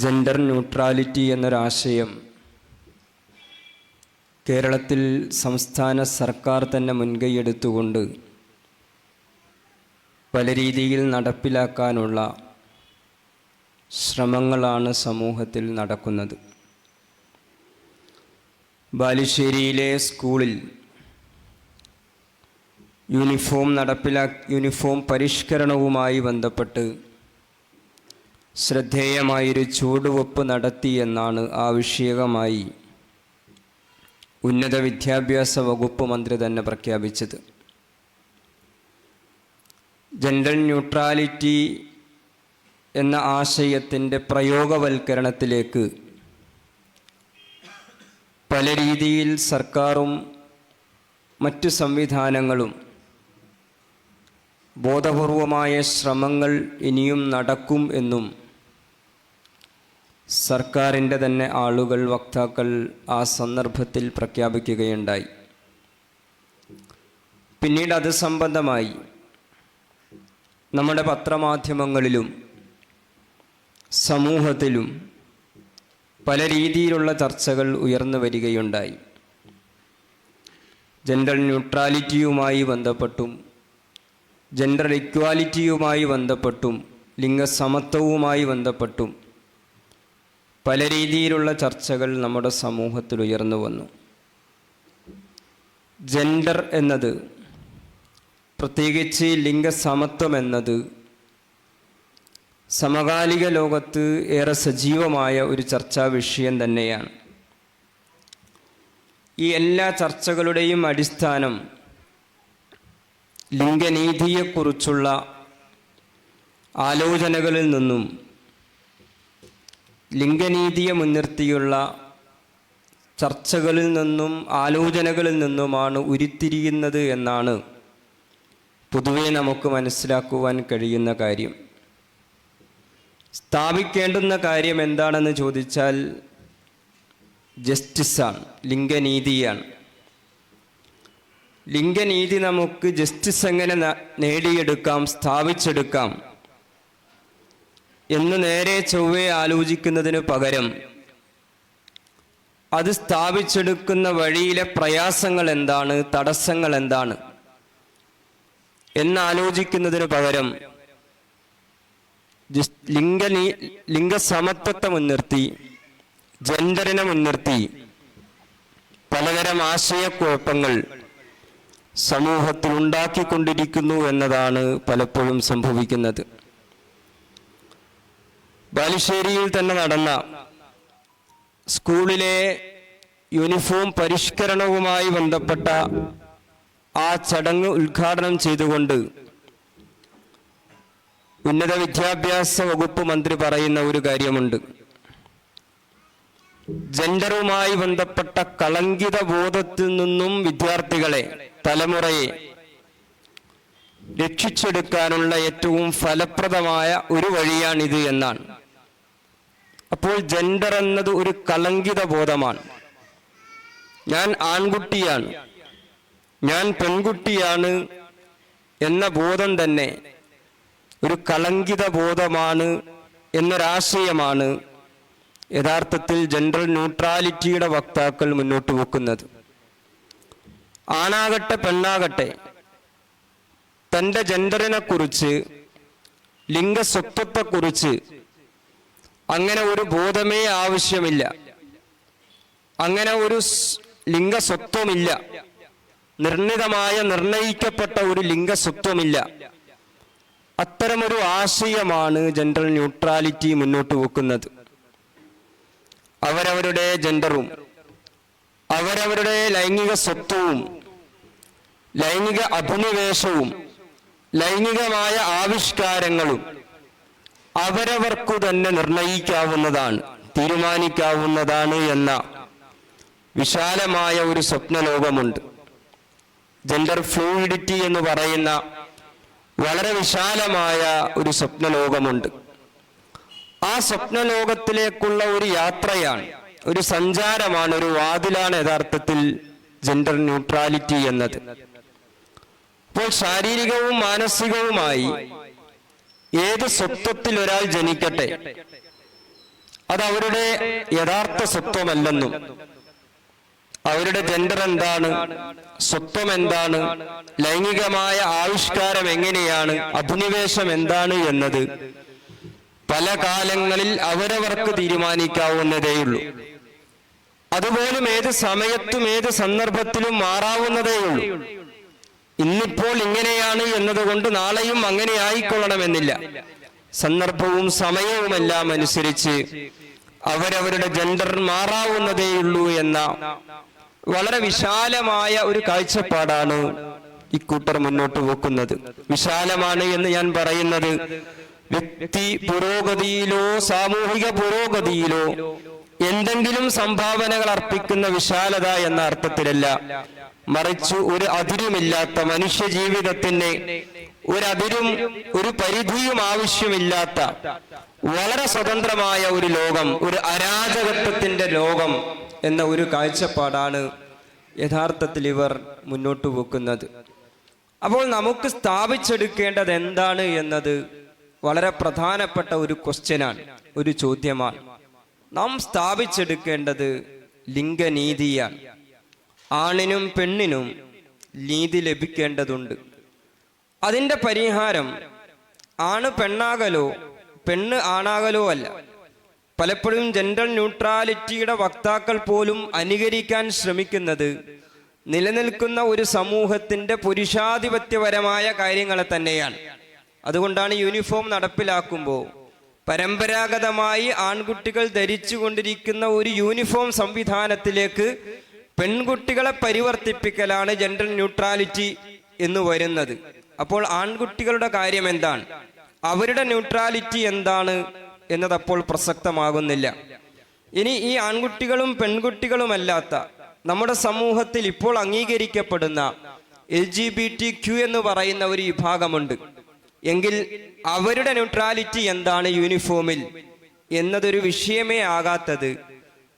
Gender neutrality എന്നൊരാശയം കേരളത്തിൽ സംസ്ഥാന സർക്കാർ തന്നെ മുൻകൈയെടുത്തുകൊണ്ട് പല രീതിയിൽ നടപ്പിലാക്കാനുള്ള ശ്രമങ്ങളാണ് സമൂഹത്തിൽ നടക്കുന്നത്. ബാലുശ്ശേരിയിലെ സ്കൂളിൽ യൂണിഫോം നടപ്പിലാ യൂണിഫോം പരിഷ്കരണവുമായി ബന്ധപ്പെട്ട് ശ്രദ്ധേയമായൊരു ചുവടുവെപ്പ് നടത്തി എന്നാണ് ആവശ്യകമായി ഉന്നത വിദ്യാഭ്യാസ വകുപ്പ് മന്ത്രി തന്നെ പ്രഖ്യാപിച്ചത്. ജെൻഡർ ന്യൂട്രാലിറ്റി എന്ന ആശയത്തിന്റെ പ്രയോഗവൽക്കരണത്തിലേക്ക് പല രീതിയിൽ സർക്കാരും മറ്റു സംവിധാനങ്ങളും ബോധപൂർവമായ ശ്രമങ്ങൾ ഇനിയും നടക്കും എന്നും സർക്കാരിന്റെ തന്നെ ആളുകൾ വക്താക്കൾ ആ സന്ദർഭത്തിൽ പ്രഖ്യാപിക്കുകയുണ്ടായി. പിന്നീട് അത് സംബന്ധമായി നമ്മുടെ പത്രമാധ്യമങ്ങളിലും സമൂഹത്തിലും പല രീതിയിലുള്ള ചർച്ചകൾ ഉയർന്നു വരികയുണ്ടായി. ജെൻഡർ ന്യൂട്രാലിറ്റിയുമായി ബന്ധപ്പെട്ടും ജെൻഡർ ഇക്വാലിറ്റിയുമായി ബന്ധപ്പെട്ടും ലിംഗസമത്വവുമായി ബന്ധപ്പെട്ടും പല രീതിയിലുള്ള ചർച്ചകൾ നമ്മുടെ സമൂഹത്തിൽ ഉയർന്നു വന്നു. ജെൻഡർ എന്നത് പ്രത്യേകിച്ച് ലിംഗസമത്വം എന്നത് സമകാലിക ലോകത്ത് ഏറെ സജീവമായ ഒരു ചർച്ചാ വിഷയം തന്നെയാണ്. ഈ എല്ലാ ചർച്ചകളുടെയും അടിസ്ഥാനം ലിംഗനീതിയെക്കുറിച്ചുള്ള ആലോചനകളിൽ നിന്നും ലിംഗനീതിയെ മുൻനിർത്തിയുള്ള ചർച്ചകളിൽ നിന്നും ആലോചനകളിൽ നിന്നുമാണ് ഉരുത്തിരിയുന്നത് എന്നാണ് പൊതുവെ നമുക്ക് മനസ്സിലാക്കുവാൻ കഴിയുന്ന കാര്യം. സ്ഥാപിക്കേണ്ടുന്ന കാര്യം എന്താണെന്ന് ചോദിച്ചാൽ ജസ്റ്റിസാണ് ലിംഗനീതിയാണ്. ലിംഗനീതി നമുക്ക് ജസ്റ്റിസ് എങ്ങനെ നേടിയെടുക്കാം സ്ഥാപിച്ചെടുക്കാം? എന്ന് നേരെ ചൊവ്വെ ആലോചിക്കുന്നതിന് പകരം അത് സ്ഥാപിച്ചെടുക്കുന്ന വഴിയിലെ പ്രയാസങ്ങൾ എന്താണ് തടസ്സങ്ങൾ എന്താണ് എന്നാലോചിക്കുന്നതിന് പകരം ലിംഗ ലിംഗനീ ലിംഗസമത്വത്തെ മുൻനിർത്തി ജെൻഡറിനെ മുൻനിർത്തി പലതരം ആശയക്കുഴപ്പങ്ങൾ സമൂഹത്തിൽ ഉണ്ടാക്കിക്കൊണ്ടിരിക്കുന്നു എന്നതാണ് പലപ്പോഴും സംഭവിക്കുന്നത്. ബാലുശ്ശേരിയിൽ തന്നെ നടന്ന സ്കൂളിലെ യൂണിഫോം പരിഷ്കരണവുമായി ബന്ധപ്പെട്ട ആ ചടങ്ങ് ഉദ്ഘാടനം ചെയ്തുകൊണ്ട് ഉന്നത വിദ്യാഭ്യാസ വകുപ്പ് മന്ത്രി പറയുന്ന ഒരു കാര്യമുണ്ട്. ജെൻഡറുമായി ബന്ധപ്പെട്ട കളങ്കിത ബോധത്തിൽ നിന്നും വിദ്യാർത്ഥികളെ തലമുറയെ രക്ഷിച്ചെടുക്കാനുള്ള ഏറ്റവും ഫലപ്രദമായ ഒരു വഴിയാണിത് എന്നാണ്. അപ്പോൾ ജെൻഡർ എന്നത് ഒരു കളങ്കിത ബോധമാണ്. ഞാൻ ആൺകുട്ടിയാണ്. ഞാൻ പെൺകുട്ടിയാണ് എന്ന ബോധം തന്നെ ഒരു കളങ്കിത ബോധമാണ് എന്നൊരാശയമാണ് യഥാർത്ഥത്തിൽ ജെൻഡർ ന്യൂട്രാലിറ്റിയുടെ വക്താക്കൾ മുന്നോട്ട് വെക്കുന്നത്. ആണാകട്ടെ പെണ്ണാകട്ടെ തന്റെ ജെൻഡറിനെ കുറിച്ച് ലിംഗസ്വത്വത്തെക്കുറിച്ച് അങ്ങനെ ഒരു ബോധമേ ആവശ്യമില്ല. അങ്ങനെ ഒരു ലിംഗസ്വത്വമില്ല. നിർണിതമായ നിർണയിക്കപ്പെട്ട ഒരു ലിംഗസ്വത്വമില്ല. അത്തരമൊരു ആശയമാണ് ജെൻഡർ ന്യൂട്രാലിറ്റി മുന്നോട്ട് വെക്കുന്നത്. അവരവരുടെ ജെൻഡറും അവരവരുടെ ലൈംഗിക സ്വത്വവും ലൈംഗിക അഭിനിവേശവും ലൈംഗികമായ ആവിഷ്കാരങ്ങളും അവരവർക്കു തന്നെ നിർണയിക്കാവുന്നതാണ് തീരുമാനിക്കാവുന്നതാണ് എന്ന വിശാലമായ ഒരു സ്വപ്നലോകമുണ്ട്. ജെൻഡർ ഫ്ലൂയിഡിറ്റി എന്ന് പറയുന്ന വളരെ വിശാലമായ ഒരു സ്വപ്നലോകമുണ്ട്. ആ സ്വപ്നലോകത്തിലേക്കുള്ള ഒരു യാത്രയാണ് ഒരു സഞ്ചാരമാണ് ഒരു വാതിലാണ് യഥാർത്ഥത്തിൽ ജെൻഡർ ന്യൂട്രാലിറ്റി എന്നത്. അപ്പോൾ ശാരീരികവും മാനസികവുമായി ഏത് സ്വത്വത്തിൽ ഒരാൾ ജനിക്കട്ടെ? അത് അവരുടെ യഥാർത്ഥ സ്വത്വമല്ലെന്നും. അവരുടെ ജെൻഡർ എന്താണ്? സ്വത്വം എന്താണ്? ലൈംഗികമായ ആവിഷ്കാരം എങ്ങനെയാണ്? അഭിനിവേശം എന്താണ് എന്നത് പല കാലങ്ങളിൽ അവരവർക്ക് തീരുമാനിക്കാവുന്നതേയുള്ളൂ. അതുപോലും ഏത് സമയത്തും ഏത് സന്ദർഭത്തിലും മാറാവുന്നതേയുള്ളൂ. ഇന്നിപ്പോൾ ഇങ്ങനെയാണ് എന്നതുകൊണ്ട് നാളെയും അങ്ങനെ ആയിക്കൊള്ളണമെന്നില്ല. സന്ദർഭവും സമയവുമെല്ലാം അനുസരിച്ച് അവരവരുടെ ജെൻഡർ മാറാവുന്നതേയുള്ളൂ എന്ന വളരെ വിശാലമായ ഒരു കാഴ്ചപ്പാടാണ് ഇക്കൂട്ടർ മുന്നോട്ട് വെക്കുന്നത്. വിശാലമാണ് എന്ന് ഞാൻ പറയുന്നത്. വ്യക്തി പുരോഗതിയിലോ സാമൂഹിക പുരോഗതിയിലോ എന്തെങ്കിലും സംഭാവനകൾ അർപ്പിക്കുന്ന വിശാലത എന്ന അർത്ഥത്തിലല്ല. മറിച്ച് ഒരു അതിരുമില്ലാത്ത മനുഷ്യ ജീവിതത്തിന് ഒരതിരും ഒരു പരിധിയും ആവശ്യമില്ലാത്ത വളരെ സ്വതന്ത്രമായ ഒരു ലോകം ഒരു അരാജകത്വത്തിന്റെ ലോകം എന്ന ഒരു കാഴ്ചപ്പാടാണ് യഥാർത്ഥത്തിൽ ഇവർ മുന്നോട്ട് വെക്കുന്നത്. അപ്പോൾ നമുക്ക് സ്ഥാപിച്ചെടുക്കേണ്ടത് എന്താണ് എന്നത് വളരെ പ്രധാനപ്പെട്ട ഒരു ക്വസ്റ്റ്യനാണ് ഒരു ചോദ്യമാണ്. നാം സ്ഥാപിച്ചെടുക്കേണ്ടത് ലിംഗനീതിയാണ്. ആണിനും പെണ്ണിനും നീതി ലഭിക്കേണ്ടതുണ്ട്. അതിന്റെ പരിഹാരം ആണ് പെണ്ണാകലോ പെണ്ണ് ആണാകലോ അല്ല. പലപ്പോഴും ജെൻഡർ ന്യൂട്രാലിറ്റിയുടെ വക്താക്കൾ പോലും അനുകരിക്കാൻ ശ്രമിക്കുന്നത് നിലനിൽക്കുന്ന ഒരു സമൂഹത്തിന്റെ പുരുഷാധിപത്യപരമായ കാര്യങ്ങളെ തന്നെയാണ്. അതുകൊണ്ടാണ് യൂണിഫോം നടപ്പിലാക്കുമ്പോൾ പരമ്പരാഗതമായി ആൺകുട്ടികൾ ധരിച്ചുകൊണ്ടിരിക്കുന്ന ഒരു യൂണിഫോം സംവിധാനത്തിലേക്ക് പെൺകുട്ടികളെ പരിവർത്തിപ്പിക്കലാണ് ജെൻഡർ ന്യൂട്രാലിറ്റി എന്ന് വരുന്നത്. അപ്പോൾ ആൺകുട്ടികളുടെ കാര്യം എന്താണ്? അവരുടെ ന്യൂട്രാലിറ്റി എന്താണ് എന്നതപ്പോൾ പ്രസക്തമാകുന്നില്ല. ഇനി ഈ ആൺകുട്ടികളും പെൺകുട്ടികളുമല്ലാത്ത നമ്മുടെ സമൂഹത്തിൽ ഇപ്പോൾ അംഗീകരിക്കപ്പെടുന്ന L G B T Q എന്ന് പറയുന്ന ഒരു വിഭാഗമുണ്ട്. എങ്കിൽ അവരുടെ ന്യൂട്രാലിറ്റി എന്താണ് യൂണിഫോമിൽ എന്നതൊരു വിഷയമേ ആകാത്തത്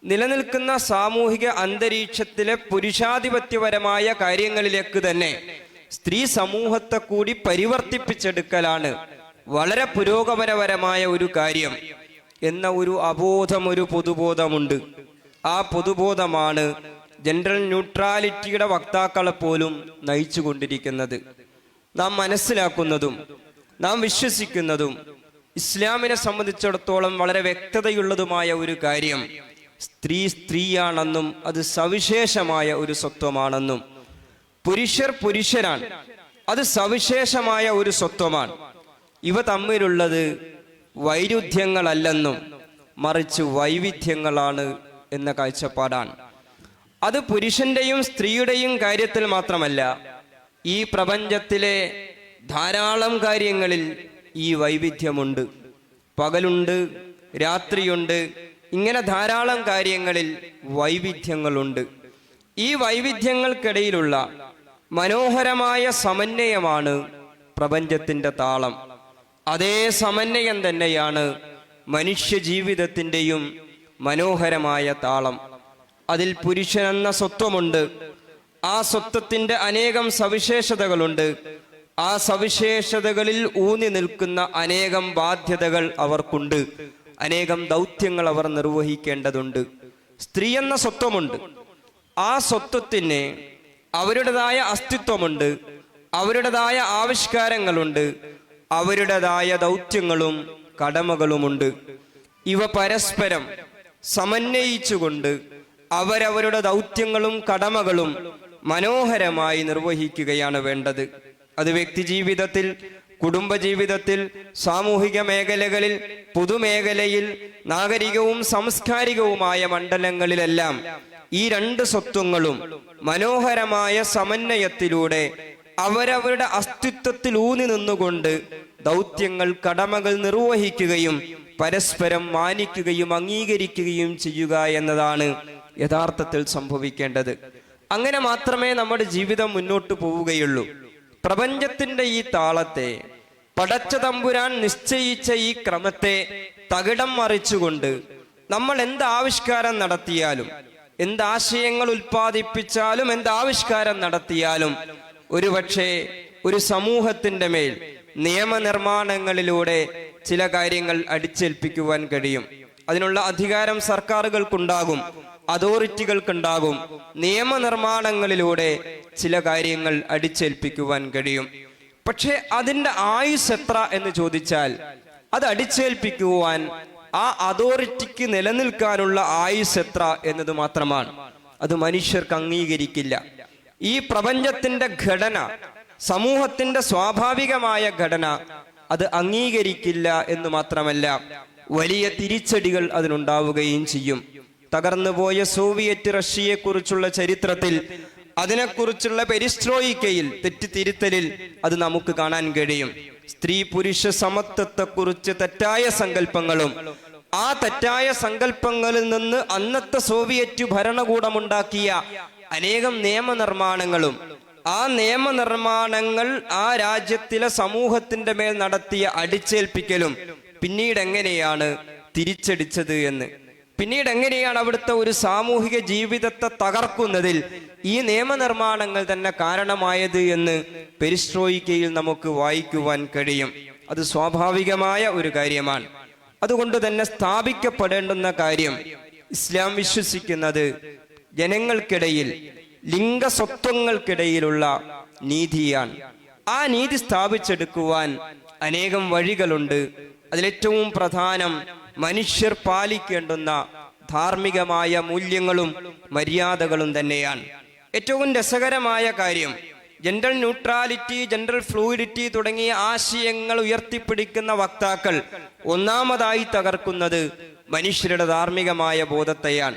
നിലനിൽക്കുന്ന സാമൂഹിക അന്തരീക്ഷത്തിലെ പുരുഷാധിപത്യപരമായ കാര്യങ്ങളിലേക്ക് തന്നെ സ്ത്രീ സമൂഹത്തെ കൂടി പരിവർത്തിപ്പിച്ചെടുക്കലാണ് വളരെ പുരോഗമനപരമായ ഒരു കാര്യം എന്ന ഒരു അബോധം ഒരു പൊതുബോധമുണ്ട്. ആ പൊതുബോധമാണ് ജനറൽ ന്യൂട്രാലിറ്റിയുടെ വക്താക്കളെ പോലും നയിച്ചു കൊണ്ടിരിക്കുന്നത് നാം മനസ്സിലാക്കുന്നതും നാം വിശ്വസിക്കുന്നതും ഇസ്ലാമിനെ സംബന്ധിച്ചിടത്തോളം വളരെ വ്യക്തതയുള്ളതുമായ ഒരു കാര്യം സ്ത്രീ സ്ത്രീയാണെന്നും അത് സവിശേഷമായ ഒരു സ്വത്വമാണെന്നും. പുരുഷർ പുരുഷരാണ്. അത് സവിശേഷമായ ഒരു സ്വത്വമാണ്. ഇവ തമ്മിലുള്ളത് വൈരുദ്ധ്യങ്ങളല്ലെന്നും മറിച്ച് വൈവിധ്യങ്ങളാണ് എന്ന കാഴ്ചപ്പാടാണ്. അത് പുരുഷന്റെയും സ്ത്രീയുടെയും കാര്യത്തിൽ മാത്രമല്ല ഈ പ്രപഞ്ചത്തിലെ ധാരാളം കാര്യങ്ങളിൽ ഈ വൈവിധ്യമുണ്ട്. പകലുണ്ട് രാത്രിയുണ്ട് ഇങ്ങനെ ധാരാളം കാര്യങ്ങളിൽ വൈവിധ്യങ്ങളുണ്ട്. ഈ വൈവിധ്യങ്ങൾക്കിടയിലുള്ള മനോഹരമായ സമന്വയമാണ് പ്രപഞ്ചത്തിന്റെ താളം. അതേ സമന്വയം തന്നെയാണ് മനുഷ്യ ജീവിതത്തിന്റെയും മനോഹരമായ താളം. അതിൽ പുരുഷനെന്ന സ്വത്വമുണ്ട്. ആ സ്വത്വത്തിന്റെ അനേകം സവിശേഷതകളുണ്ട്. ആ സവിശേഷതകളിൽ ഊന്നി നിൽക്കുന്ന അനേകം ബാധ്യതകൾ അവർക്കുണ്ട്. അനേകം ദൗത്യങ്ങൾ അവർ നിർവഹിക്കേണ്ടതുണ്ട്. സ്ത്രീ എന്ന സ്വത്വമുണ്ട്. ആ സ്വത്വത്തിന് അവരുടേതായ അസ്തിത്വമുണ്ട്. അവരുടേതായ ആവിഷ്കാരങ്ങളുണ്ട്. അവരുടേതായ ദൗത്യങ്ങളും കടമകളുമുണ്ട്. ഇവ പരസ്പരം സമന്വയിച്ചുകൊണ്ട് അവരവരുടെ ദൗത്യങ്ങളും കടമകളും മനോഹരമായി നിർവഹിക്കുകയാണ് വേണ്ടത്. അത് വ്യക്തിജീവിതത്തിൽ കുടുംബജീവിതത്തിൽ സാമൂഹിക മേഖലകളിൽ പൊതുമേഖലയിൽ നാഗരികവും സാംസ്കാരികവുമായ മണ്ഡലങ്ങളിലെല്ലാം ഈ രണ്ട് സ്വത്വങ്ങളും മനോഹരമായ സമന്വയത്തിലൂടെ അവരവരുടെ അസ്തിത്വത്തിൽ ഊന്നി നിന്നുകൊണ്ട് ദൗത്യങ്ങൾ കടമകൾ നിർവഹിക്കുകയും പരസ്പരം മാനിക്കുകയും അംഗീകരിക്കുകയും ചെയ്യുക എന്നതാണ് യഥാർത്ഥത്തിൽ സംഭവിക്കേണ്ടത്. അങ്ങനെ മാത്രമേ നമ്മുടെ ജീവിതം മുന്നോട്ട് പോവുകയുള്ളൂ. പ്രപഞ്ചത്തിന്റെ ഈ താളത്തെ പടച്ച തമ്പുരാൻ നിശ്ചയിച്ച ഈ ക്രമത്തെ തകിടം മറിച്ചുകൊണ്ട് നമ്മൾ എന്ത് ആവിഷ്കാരം നടത്തിയാലും എന്ത് ആശയങ്ങൾ ഉൽപ്പാദിപ്പിച്ചാലും എന്ത് ആവിഷ്കാരം നടത്തിയാലും ഒരുപക്ഷെ ഒരു സമൂഹത്തിന്റെ മേൽ നിയമനിർമ്മാണങ്ങളിലൂടെ ചില കാര്യങ്ങൾ അടിച്ചേൽപ്പിക്കുവാൻ കഴിയും. അതിനുള്ള അധികാരം സർക്കാരുകൾക്കുണ്ടാകും അതോറിറ്റികൾക്കുണ്ടാകും നിയമനിർമ്മാണങ്ങളിലൂടെ ചില കാര്യങ്ങൾ അടിച്ചേൽപ്പിക്കുവാൻ കഴിയും. പക്ഷേ അതിന്റെ ആയുസ് എത്ര എന്ന് ചോദിച്ചാൽ അത് അടിച്ചേൽപ്പിക്കുവാൻ ആ അതോറിറ്റിക്ക് നിലനിൽക്കാനുള്ള ആയുസ് എത്ര എന്നത് മാത്രമാണ്. അത് മനുഷ്യർക്ക് അംഗീകരിക്കില്ല. ഈ പ്രപഞ്ചത്തിന്റെ ഘടന സമൂഹത്തിന്റെ സ്വാഭാവികമായ ഘടന അത് അംഗീകരിക്കില്ല എന്ന് മാത്രമല്ല വലിയ തിരിച്ചടികൾ അതിനുണ്ടാവുകയും ചെയ്യും. തകർന്നുപോയ സോവിയറ്റ് റഷ്യയെക്കുറിച്ചുള്ള ചരിത്രത്തിൽ അതിനെക്കുറിച്ചുള്ള പെരിസ്ട്രോയിക്കയിൽ തെറ്റിത്തിരുത്തലിൽ അത് നമുക്ക് കാണാൻ കഴിയും. സ്ത്രീ പുരുഷ സമത്വത്തെക്കുറിച്ച് തെറ്റായ സങ്കല്പങ്ങളും ആ തെറ്റായ സങ്കല്പങ്ങളിൽ നിന്ന് അന്നത്തെ സോവിയറ്റ് ഭരണകൂടമുണ്ടാക്കിയ അനേകം നിയമനിർമ്മാണങ്ങളും ആ നിയമനിർമ്മാണങ്ങൾ ആ രാജ്യത്തിലെ സമൂഹത്തിന്റെ മേൽ നടത്തിയ അടിച്ചേൽപ്പിക്കലും പിന്നീട് എങ്ങനെയാണ് തിരിച്ചടിച്ചത് എന്ന്. പിന്നീട് എങ്ങനെയാണ് അവിടുത്തെ ഒരു സാമൂഹിക ജീവിതത്തെ തകർക്കുന്നതിൽ ഈ നിയമനിർമ്മാണങ്ങൾ തന്നെ കാരണമായത് എന്ന് പെരിസ്ട്രോയിക്കയിൽ നമുക്ക് വായിക്കുവാൻ കഴിയും. അത് സ്വാഭാവികമായ ഒരു കാര്യമാണ്. അതുകൊണ്ട് തന്നെ സ്ഥാപിക്കപ്പെടേണ്ടുന്ന കാര്യം ഇസ്ലാം വിശ്വസിക്കുന്നത് ജനങ്ങൾക്കിടയിൽ ലിംഗസ്വത്വങ്ങൾക്കിടയിലുള്ള നീതിയാണ്. ആ നീതി സ്ഥാപിച്ചെടുക്കുവാൻ അനേകം വഴികളുണ്ട്. അതിലേറ്റവും പ്രധാനം മനുഷ്യർ പാലിക്കേണ്ടുന്ന ധാർമ്മികമായ മൂല്യങ്ങളും മര്യാദകളും തന്നെയാണ്. ഏറ്റവും രസകരമായ കാര്യം ജെൻഡർ ന്യൂട്രാലിറ്റി ജെൻഡർ ഫ്ലൂയിഡിറ്റി തുടങ്ങിയ ആശയങ്ങൾ ഉയർത്തിപ്പിടിക്കുന്ന വക്താക്കൾ ഒന്നാമതായി തകർക്കുന്നത് മനുഷ്യരുടെ ധാർമ്മികമായ ബോധത്തെയാണ്.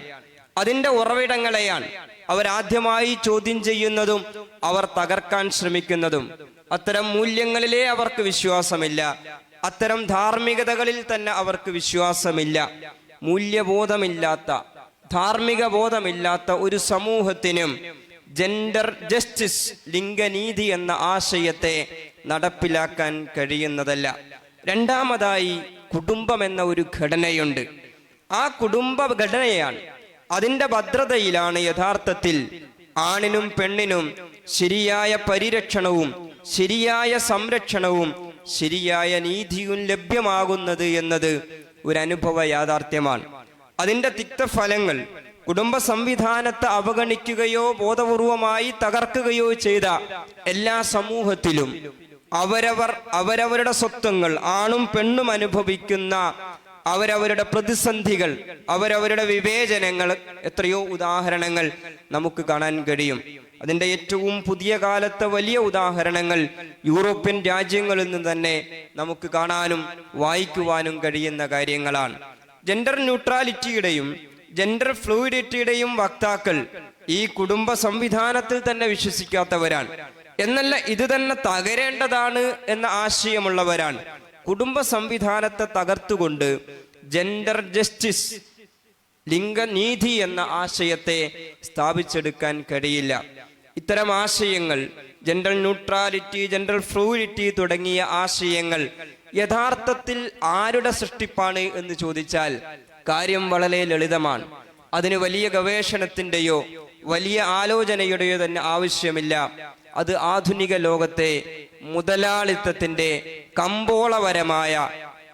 അതിന്റെ ഉറവിടങ്ങളെയാണ് അവരാദ്യമായി ചോദ്യം ചെയ്യുന്നതും അവർ തകർക്കാൻ ശ്രമിക്കുന്നതും. അത്തരം മൂല്യങ്ങളിലേ അവർക്ക് വിശ്വാസമില്ല. അത്തരം ധാർമ്മികതകളിൽ തന്നെ അവർക്ക് വിശ്വാസമില്ല. മൂല്യബോധമില്ലാത്ത ധാർമ്മിക ബോധമില്ലാത്ത ഒരു സമൂഹത്തിനും ജെൻഡർ ജസ്റ്റിസ് ലിംഗനീതി എന്ന ആശയത്തെ നടപ്പിലാക്കാൻ കഴിയുന്നതല്ല. രണ്ടാമതായി കുടുംബം എന്ന ഒരു ഘടനയുണ്ട്. ആ കുടുംബ ഘടനയാണ്. അതിന്റെ ഭദ്രതയിലാണ് യഥാർത്ഥത്തിൽ ആണിനും പെണ്ണിനും ശരിയായ പരിരക്ഷണവും ശരിയായ സംരക്ഷണവും ശരിയായ നീതിയും ലഭ്യമാകുന്നത് എന്നത് ഒരു അനുഭവ യാഥാർത്ഥ്യമാണ്. അതിന്റെ തിക്തഫലങ്ങൾ കുടുംബ സംവിധാനത്തെ അവഗണിക്കുകയോ ബോധപൂർവമായി തകർക്കുകയോ ചെയ്ത എല്ലാ സമൂഹത്തിലും അവരവർ അവരവരുടെ സ്വത്വങ്ങൾ ആണും പെണ്ണും അനുഭവിക്കുന്ന അവരവരുടെ പ്രതിസന്ധികൾ അവരവരുടെ വിവേചനങ്ങൾ എത്രയോ ഉദാഹരണങ്ങൾ നമുക്ക് കാണാൻ കഴിയും. അതിന്റെ ഏറ്റവും പുതിയ കാലത്തെ വലിയ ഉദാഹരണങ്ങൾ യൂറോപ്യൻ രാജ്യങ്ങളിൽ നിന്ന് തന്നെ നമുക്ക് കാണാനും വായിക്കുവാനും കഴിയുന്ന കാര്യങ്ങളാണ്. ജെൻഡർ ന്യൂട്രാലിറ്റിയുടെയും ജെൻഡർ ഫ്ലൂയിഡിറ്റിയുടെയും വക്താക്കൾ ഈ കുടുംബ സംവിധാനത്തിൽ തന്നെ വിശ്വസിക്കാത്തവരാണ്. എന്നല്ല ഇത് തന്നെ തകരേണ്ടതാണ് എന്ന ആശയമുള്ളവരാണ്. കുടുംബ സംവിധാനത്തെ തകർത്തുകൊണ്ട് ജെൻഡർ ജസ്റ്റിസ് ലിംഗനീതി എന്ന ആശയത്തെ സ്ഥാപിച്ചെടുക്കാൻ കഴിയില്ല. ഇത്തരം ആശയങ്ങൾ ജെൻഡർ ന്യൂട്രാലിറ്റി ജെൻഡർ ഫ്ലൂയിഡിറ്റി തുടങ്ങിയ ആശയങ്ങൾ യഥാർത്ഥത്തിൽ ആരുടെ സൃഷ്ടിപ്പാണ് എന്ന് ചോദിച്ചാൽ കാര്യം വളരെ ലളിതമാണ്. അതിന് വലിയ ഗവേഷണത്തിന്റെയോ വലിയ ആലോചനയുടെയോ തന്നെ ആവശ്യമില്ല. അത് ആധുനിക ലോകത്തെ മുതലാളിത്തത്തിന്റെ കമ്പോളപരമായ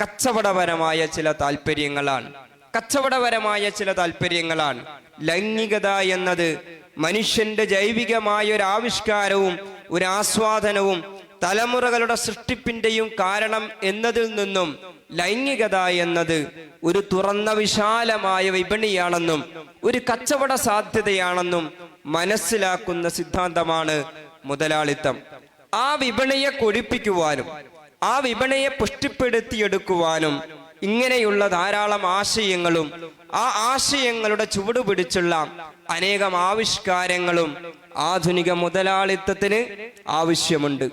കച്ചവടപരമായ ചില താല്പര്യങ്ങളാണ് കച്ചവടപരമായ ചില താല്പര്യങ്ങളാണ് ലൈംഗികത എന്നത് മനുഷ്യന്റെ ജൈവികമായ ഒരു ആവിഷ്കാരവും ഒരു ആസ്വാദനവും തലമുറകളുടെ സൃഷ്ടിപ്പിന്റെയും കാരണം എന്നതിൽ നിന്നും ലൈംഗികത എന്നത് ഒരു തുറന്ന വിശാലമായ വിപണിയാണെന്നും ഒരു കച്ചവട സാധ്യതയാണെന്നും മനസ്സിലാക്കുന്ന സിദ്ധാന്തമാണ് മുതലാളിത്തം. ആ വിപണിയെ കൊഴിപ്പിക്കുവാനും ആ വിപണിയെ പുഷ്ടിപ്പെടുത്തിയെടുക്കുവാനും ഇങ്ങനെയുള്ള ധാരാളം ആശയങ്ങളും ആ ആശയങ്ങളുടെ ചുവട് പിടിച്ചുള്ള അനേകം ആവിഷ്കാരങ്ങളും ആധുനിക മുതലാളിത്തത്തിന് ആവശ്യമുണ്ട്.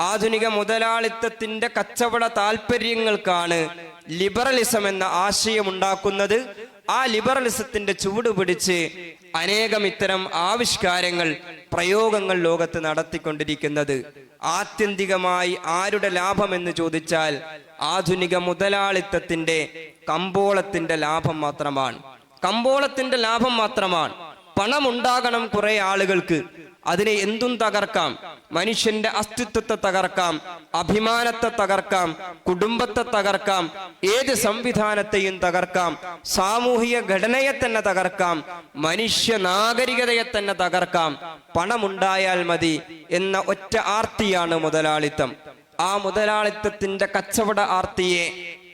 ആധുനിക മുതലാളിത്തത്തിന്റെ കച്ചവട താല്പര്യങ്ങൾക്കാണ് ലിബറലിസം എന്ന ആശയം ഉണ്ടാക്കുന്നത് ആ ലിബറലിസത്തിന്റെ ചുവട് പിടിച്ച് അനേകം ഇത്തരം ആവിഷ്കാരങ്ങൾ പ്രയോഗങ്ങൾ ലോകത്ത് നടത്തിക്കൊണ്ടിരിക്കുന്നത്. ആത്യന്തികമായി ആരുടെ ലാഭം എന്ന് ചോദിച്ചാൽ ആധുനിക മുതലാളിത്തത്തിന്റെ കമ്പോളത്തിന്റെ ലാഭം മാത്രമാണ്. കമ്പോളത്തിന്റെ ലാഭം മാത്രമാണ്. പണമുണ്ടാകണം കുറെ ആളുകൾക്ക്. അതിനെ എന്തും തകർക്കാം. മനുഷ്യന്റെ അസ്തിത്വത്തെ തകർക്കാം അഭിമാനത്തെ തകർക്കാം കുടുംബത്തെ തകർക്കാം ഏത് സംവിധാനത്തെയും തകർക്കാം സാമൂഹിക ഘടനയെ തന്നെ തകർക്കാം മനുഷ്യ നാഗരികതയെ തന്നെ തകർക്കാം. പണമുണ്ടായാൽ മതി എന്ന ഒറ്റ ആർത്തിയാണ് മുതലാളിത്തം. ആ മുതലാളിത്തത്തിന്റെ കച്ചവട ആർത്തിയെ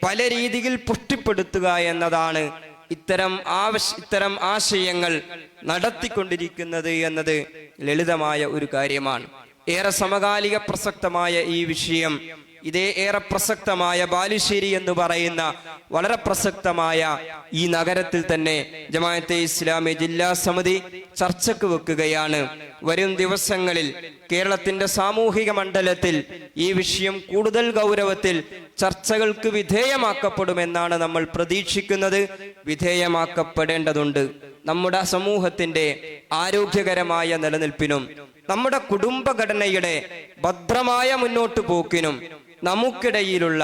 പല രീതിയിൽ പുഷ്ടിപ്പെടുത്തുക എന്നതാണ് ഇത്തരം ആവശ്യ ഇത്തരം ആശയങ്ങൾ നടത്തിക്കൊണ്ടിരിക്കുന്നത് എന്നത് ലളിതമായ ഒരു കാര്യമാണ്. ഏറെ സമകാലിക പ്രസക്തമായ ഈ വിഷയം ഇതേ ഏറെ പ്രസക്തമായ ബാലുശ്ശേരി എന്ന് പറയുന്ന വളരെ പ്രസക്തമായ ഈ നഗരത്തിൽ തന്നെ ജമാഅത്തെ ഇസ്ലാമി ജില്ലാ സമിതി ചർച്ചക്ക് വെക്കുകയാണ്. വരും ദിവസങ്ങളിൽ കേരളത്തിന്റെ സാമൂഹിക മണ്ഡലത്തിൽ ഈ വിഷയം കൂടുതൽ ഗൗരവത്തിൽ ചർച്ചകൾക്ക് വിധേയമാക്കപ്പെടുമെന്നാണ് നമ്മൾ പ്രതീക്ഷിക്കുന്നത്. വിധേയമാക്കപ്പെടേണ്ടതുണ്ട്. നമ്മുടെ സമൂഹത്തിന്റെ ആരോഗ്യകരമായ നിലനിൽപ്പിനും നമ്മുടെ കുടുംബഘടനയുടെ ഭദ്രമായ മുന്നോട്ടു പോക്കിനും നമുക്കിടയിലുള്ള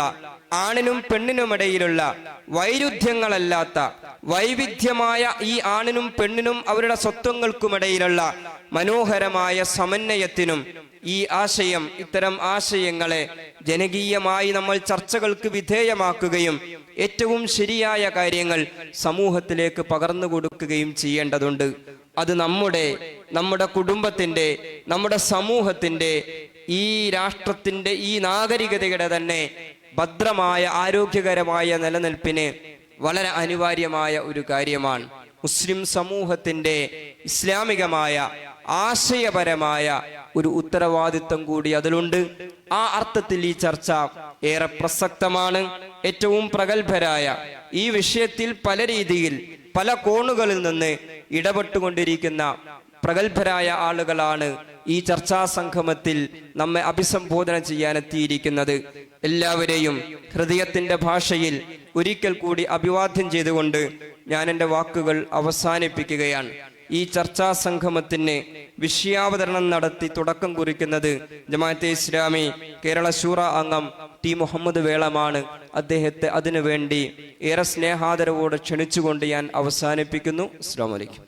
ആണിനും പെണ്ണിനുമിടയിലുള്ള വൈരുദ്ധ്യങ്ങളല്ലാത്ത വൈവിധ്യമായ ഈ ആണിനും പെണ്ണിനും അവരുടെ സ്വത്വങ്ങൾക്കുമിടയിലുള്ള മനോഹരമായ സമന്വയത്തിനും ഈ ആശയം ഇത്തരം ആശയങ്ങളെ ജനകീയമായി നമ്മൾ ചർച്ചകൾക്ക് വിധേയമാക്കുകയും ഏറ്റവും ശരിയായ കാര്യങ്ങൾ സമൂഹത്തിലേക്ക് പകർന്നു കൊടുക്കുകയും ചെയ്യേണ്ടതുണ്ട്. അത് നമ്മുടെ നമ്മുടെ കുടുംബത്തിന്റെ നമ്മുടെ സമൂഹത്തിന്റെ ഈ രാഷ്ട്രത്തിന്റെ ഈ നാഗരികതയുടെ തന്നെ ഭദ്രമായ ആരോഗ്യകരമായ നിലനിൽപ്പിന് വളരെ അനിവാര്യമായ ഒരു കാര്യമാണ്. മുസ്ലിം സമൂഹത്തിന്റെ ഇസ്ലാമികമായ ആശയപരമായ ഒരു ഉത്തരവാദിത്വം കൂടി അതിലുണ്ട്. ആ അർത്ഥത്തിൽ ഈ ചർച്ച ഏറെ പ്രസക്തമാണ്. ഏറ്റവും പ്രഗത്ഭരായ ഈ വിഷയത്തിൽ പല രീതിയിൽ പല കോണുകളിൽ നിന്ന് ഇടപെട്ടുകൊണ്ടിരിക്കുന്ന പ്രഗത്ഭരായ ആളുകളാണ് ഈ ചർച്ചാ സംഗമത്തിൽ നമ്മെ അഭിസംബോധന ചെയ്യാൻ എത്തിയിരിക്കുന്നത് എല്ലാവരെയും ഹൃദയത്തിന്റെ ഭാഷയിൽ ഒരിക്കൽ കൂടി അഭിവാദ്യം ചെയ്തുകൊണ്ട് ഞാൻ എന്റെ വാക്കുകൾ അവസാനിപ്പിക്കുകയാണ്. ഈ ചർച്ചാ സംഗമത്തിന് വിഷയാവതരണം നടത്തി തുടക്കം കുറിക്കുന്നത് ജമാഅത്തെ ഇസ്ലാമി കേരള ശൂറ അംഗം ടി മുഹമ്മദ് വേളമാണ്. അദ്ദേഹത്തെ അതിനുവേണ്ടി ഏറെ സ്നേഹാദരവോട് ക്ഷണിച്ചുകൊണ്ട് ഞാൻ അവസാനിപ്പിക്കുന്നു. അസ്സാം വലൈക്കും